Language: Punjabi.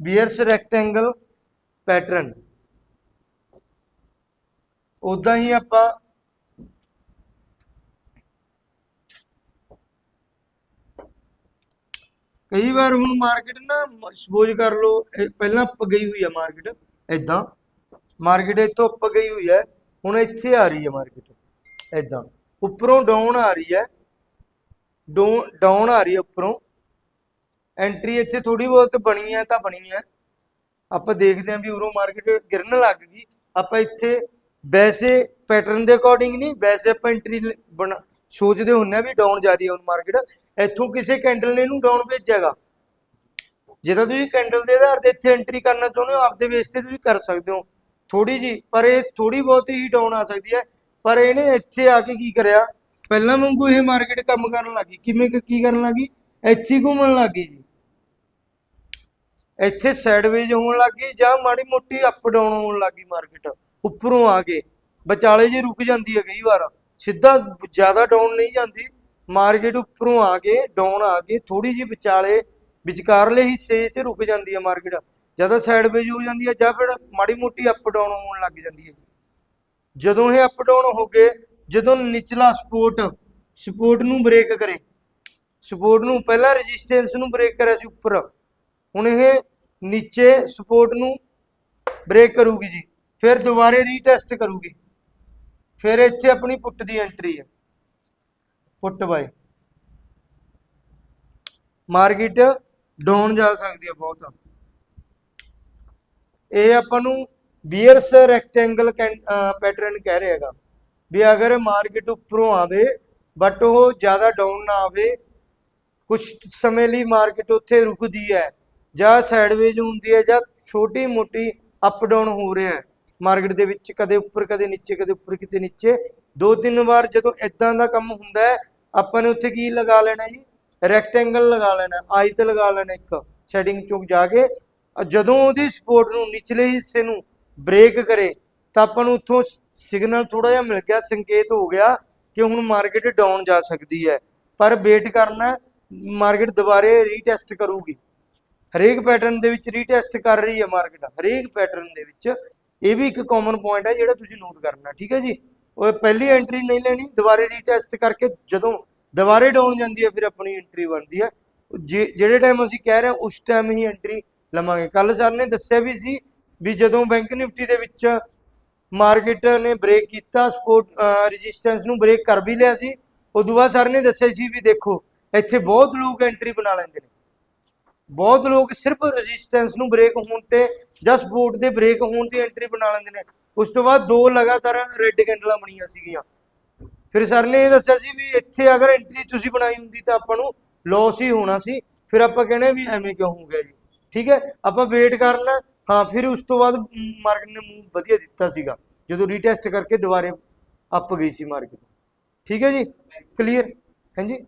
ਬੀਅਰਸ ਰੈਕਟੈਂਗਲ ਪੈਟਰਨ ਉਦਾਂ ਹੀ ਆਪਾਂ ਕਈ ਵਾਰ ਹੁਣ ਮਾਰਕੀਟ ਨਾ ਸਪੋਜ਼ ਕਰ ਲਓ ਪਹਿਲਾਂ ਅੱਪ ਗਈ ਹੋਈ ਹੈ ਮਾਰਕੀਟ ਐਦਾਂ ਮਾਰਕੀਟ ਇੱਥੋਂ ਅੱਪ ਗਈ ਹੋਈ ਹੈ ਹੁਣ ਇੱਥੇ ਆ ਰਹੀ ਹੈ ਮਾਰਕੀਟ ਐਦਾਂ ਉੱਪਰੋਂ ਡਾਊਨ ਆ ਰਹੀ ਹੈ ਡਾਊਨ ਆ ਰਹੀ ਹੈ ਉੱਪਰੋਂ। ਐਂਟਰੀ ਇੱਥੇ ਥੋੜੀ ਬਹੁਤ ਬਣੀ ਹੈ ਤਾਂ ਬਣੀ ਹੈ ਆਪਾਂ ਦੇਖਦੇ ਹਾਂ ਵੀ ਉਰੋਂ ਮਾਰਕੀਟ ਗਿਰਨ ਲੱਗ ਗਈ। ਆਪਾਂ ਇੱਥੇ ਵੈਸੇ ਪੈਟਰਨ ਦੇ ਅਕੋਰਡਿੰਗ ਨਹੀਂ, ਵੈਸੇ ਆਪਾਂ ਐਂਟਰੀ ਬਣਾ, ਸੋਚਦੇ ਹੁੰਨੇ ਆ ਵੀ ਡਾਊਨ ਜਾ ਰਹੀ ਹੈ ਹੁਣ ਮਾਰਕੀਟ ਇੱਥੋਂ ਕਿਸੇ ਕੈਂਡਲ ਨੇ ਇਹਨੂੰ ਡਾਊਨ ਭੇਜਿਆਗਾ ਜੇ ਤਾਂ ਤੁਸੀਂ ਕੈਂਡਲ ਦੇ ਆਧਾਰ ਤੇ ਇੱਥੇ ਐਂਟਰੀ ਕਰਨਾ ਚਾਹੁੰਦੇ ਹੋ, ਆਪਦੇ ਬੇਸ ਤੇ ਤੁਸੀਂ ਕਰ ਸਕਦੇ ਹੋ। ਥੋੜੀ ਜੀ ਪਰ ਇਹ ਥੋੜੀ ਬਹੁਤ ਹੀ ਡਾਊਨ ਆ ਸਕਦੀ ਹੈ। ਪਰ ਇਹਨੇ ਇੱਥੇ ਆ ਕੇ ਕੀ ਕਰਿਆ? ਪਹਿਲਾਂ ਵਾਂਗੂ ਇਹ ਮਾਰਕੀਟ ਕੰਮ ਕਰਨ ਲੱਗੀ ਕਿਵੇਂ ਕੀ ਕਰਨ ਲੱਗੀ ਇੱਥੇ ਹੀ ਘੁੰਮਣ ਲੱਗੀ ਜੀ। ਇੱਥੇ ਸਾਈਡਵੇਜ ਹੋਣ ਲੱਗੀ ਜਾਂ ਮਾੜੀ ਮੋਟੀ ਅਪ ਡਾਊਨ ਹੋਣ ਲੱਗੀ ਮਾਰਕੀਟ ਉੱਪਰੋਂ ਆ ਕੇ ਵਿਚਾਲੇ ਜੇ ਰੁਕ ਜਾਂਦੀ ਹੈ ਕਈ ਵਾਰ। ਸਿੱਧਾ ਜ਼ਿਆਦਾ ਡਾਊਨ ਨਹੀਂ ਜਾਂਦੀ। ਮਾਰਕੀਟ ਉੱਪਰੋਂ ਆ ਕੇ ਡਾਊਨ ਆ ਕੇ ਥੋੜੀ ਜਿਹੀ ਵਿਚਾਲੇ, ਵਿਚਕਾਰਲੇ ਹਿੱਸੇ 'ਚ ਰੁਕ ਜਾਂਦੀ ਹੈ ਮਾਰਕੀਟ ਜਦੋਂ ਸਾਈਡਵੇਜ ਹੋ ਜਾਂਦੀ ਹੈ ਜਾਂ ਫਿਰ ਮਾੜੀ ਮੋਟੀ ਅਪ ਡਾਊਨ ਹੋਣ ਲੱਗ ਜਾਂਦੀ ਹੈ। ਜੀ ਜਦੋਂ ਇਹ ਅਪ ਡਾਊਨ ਹੋ ਗਏ, ਜਦੋਂ ਨਿਚਲਾ ਸਪੋਰਟ ਸਪੋਰਟ ਨੂੰ ਬ੍ਰੇਕ ਕਰੇ। ਸਪੋਰਟ ਨੂੰ ਪਹਿਲਾਂ ਰੈਜ਼ਿਸਟੈਂਸ ਨੂੰ ਬ੍ਰੇਕ ਕਰਿਆ ਸੀ ਉੱਪਰ। ਹੁਣ ਇਹ ਨੀਚੇ ਸਪੋਰਟ ਨੂੰ ਬ੍ਰੇਕ ਕਰੂਗੀ ਜੀ, ਫਿਰ ਦੁਬਾਰੇ ਰੀਟੈਸਟ ਕਰੂਗੀ। ਫਿਰ ਇੱਥੇ ਆਪਣੀ ਪੁੱਟ ਦੀ ਐਂਟਰੀ ਹੈ। ਪੁੱਟ ਬਾਈ ਮਾਰਕੀਟ ਡਾਊਨ ਜਾ ਸਕਦੀ ਹੈ ਬਹੁਤ। ਇਹ ਆਪਾਂ ਨੂੰ ਬੀਅਰਸ ਰੈਕਟੈਂਗਲ ਪੈਟਰਨ ਕਹਿ ਰਿਹਾ ਹੈਗਾ ਵੀ ਅਗਰ ਮਾਰਕੀਟ ਉੱਪਰੋਂ ਆਵੇ ਬਟ ਉਹ ਜ਼ਿਆਦਾ ਡਾਊਨ ਨਾ ਆਵੇ ਕੁਝ ਸਮੇਂ ਲਈ ਮਾਰਕੀਟ ਉੱਥੇ ਰੁਕਦੀ ਹੈ। ਜਾਂ ਸਾਈਡਵੇਜ ਹੁੰਦੀ ਹੈ ਜਾਂ ਛੋਟੀ ਮੋਟੀ ਅਪ ਡਾਊਨ ਹੋ ਰਿਹਾ ਹੈ। ਮਾਰਕੀਟ ਦੇ ਵਿੱਚ ਕਦੇ ਉੱਪਰ, ਕਦੇ ਨੀਚੇ, ਕਦੇ ਉੱਪਰ, ਕਿਤੇ ਨੀਚੇ। ਦੋ ਤਿੰਨ ਵਾਰ ਜਦੋਂ ਇਦਾਂ ਦਾ ਕੰਮ ਹੁੰਦਾ ਹੈ, ਆਪਾਂ ਨੇ ਉੱਥੇ ਕੀ ਲਗਾ ਲੈਣਾ ਜੀ? ਰੈਕਟੈਂਗਲ ਲਗਾ ਲੈਣਾ ਆਈ ਆਇਤ ਲਗਾ ਲੈਣਾ ਇੱਕ ਸੈਟਿੰਗ ਚੋਂ ਜਾ ਕੇ। ਜਦੋਂ ਉਹਦੀ ਸਪੋਰਟ ਨੂੰ ਨਿਚਲੇ ਹਿੱਸੇ ਨੂੰ ਬ੍ਰੇਕ ਕਰੇ, ਤਾਂ ਆਪਾਂ ਨੂੰ ਉੱਥੋਂ ਸਿਗਨਲ ਥੋੜਾ ਜਿਹਾ ਮਿਲ ਗਿਆ, ਸੰਕੇਤ ਹੋ ਗਿਆ ਕਿ ਹੁਣ ਮਾਰਕੀਟ ਡਾਊਨ ਜਾ ਸਕਦੀ ਹੈ। ਪਰ ਵੇਟ ਕਰਨਾ ਮਾਰਕੀਟ ਦੁਬਾਰੇ ਰੀਟੈਸਟ ਕਰੂਗੀ। ਹਰੇਕ ਪੈਟਰਨ ਦੇ ਵਿੱਚ ਰੀਟੈਸਟ ਕਰ ਰਹੀ ਹੈ ਮਾਰਕੀਟ ਹਰੇਕ ਪੈਟਰਨ ਦੇ ਵਿੱਚ। ਇਹ ਵੀ ਇੱਕ ਕਾਮਨ ਪੁਆਇੰਟ ਹੈ ਜਿਹੜਾ ਤੁਸੀਂ ਨੋਟ ਕਰਨਾ, ਠੀਕ ਹੈ ਜੀ? ਉਹ ਪਹਿਲੀ ਐਂਟਰੀ ਨਹੀਂ ਲੈਣੀ, ਦੁਬਾਰੇ ਰੀਟੈਸਟ ਕਰਕੇ ਜਦੋਂ ਦੁਬਾਰੇ ਡਾਊਨ ਜਾਂਦੀ ਹੈ, ਫਿਰ ਆਪਣੀ ਐਂਟਰੀ ਬਣਦੀ ਹੈ। ਜੇ- ਜਿਹੜੇ ਟਾਈਮ ਅਸੀਂ ਕਹਿ ਰਹੇ ਹਾਂ, ਉਸ ਟਾਈਮ ਹੀ ਐਂਟਰੀ ਲਵਾਂਗੇ। ਕੱਲ ਸਰ ਨੇ ਦੱਸਿਆ ਵੀ ਸੀ ਵੀ ਜਦੋਂ ਬੈਂਕ ਨਿਫਟੀ ਦੇ ਵਿੱਚ ਮਾਰਕੀਟ ਨੇ ਬ੍ਰੇਕ ਕੀਤਾ ਸਪੋਰਟ ਰੈਜ਼ਿਸਟੈਂਸ ਨੂੰ ਬ੍ਰੇਕ ਕਰ ਵੀ ਲਿਆ ਸੀ, ਉਦੋਂ ਬਾਅਦ ਸਰ ਨੇ ਦੱਸਿਆ ਸੀ ਵੀ ਦੇਖੋ, ਇੱਥੇ ਬਹੁਤ ਲੋਕ ਐਂਟਰੀ ਬਣਾ ਲੈਂਦੇ ਨੇ। ਬਹੁਤ ਲੋਕ ਸਿਰਫ ਰੈਜ਼ਿਸਟੈਂਸ ਨੂੰ ਬ੍ਰੇਕ ਹੋਣ ਤੇ ਜਾਂ ਸਪੋਰਟ ਦੇ ਬ੍ਰੇਕ ਹੋਣ ਦੀ ਐਂਟਰੀ ਬਣਾ ਲੈਂਦੇ ਨੇ। ਉਸ ਤੋਂ ਬਾਅਦ ਦੋ ਲਗਾਤਾਰ ਰੈੱਡ ਕੈਂਡਲਾਂ ਬਣੀਆਂ ਸੀਗੀਆਂ। ਫਿਰ ਸਰ ਨੇ ਇਹ ਦੱਸਿਆ ਸੀ ਵੀ ਇੱਥੇ ਅਗਰ ਐਂਟਰੀ ਤੁਸੀਂ ਬਣਾਈ ਹੁੰਦੀ ਤਾਂ ਆਪਾਂ ਨੂੰ ਲਾਸ ਹੀ ਹੋਣਾ ਸੀ। ਫਿਰ ਆਪਾਂ ਕਹਿੰਦੇ ਵੀ ਐਵੇਂ ਕਿਉਂ ਹੋ ਗਿਆ ਜੀ? ਠੀਕ ਹੈ? ਆਪਾਂ ਵੇਟ ਕਰਨਾ, ਹਾਂ, ਫਿਰ ਉਸ ਤੋਂ ਬਾਅਦ ਮਾਰਕੀਟ ਨੇ ਮੂਵ ਵਧੀਆ ਦਿੱਤਾ ਸੀਗਾ। ਜਦੋਂ ਰੀਟੈਸਟ ਕਰਕੇ ਦੁਬਾਰੇ ਅਪ ਗਈ ਸੀ ਮਾਰਕੀਟ ਠੀਕ ਹੈ ਜੀ? ਕਲੀਅਰ ਹਾਂਜੀ?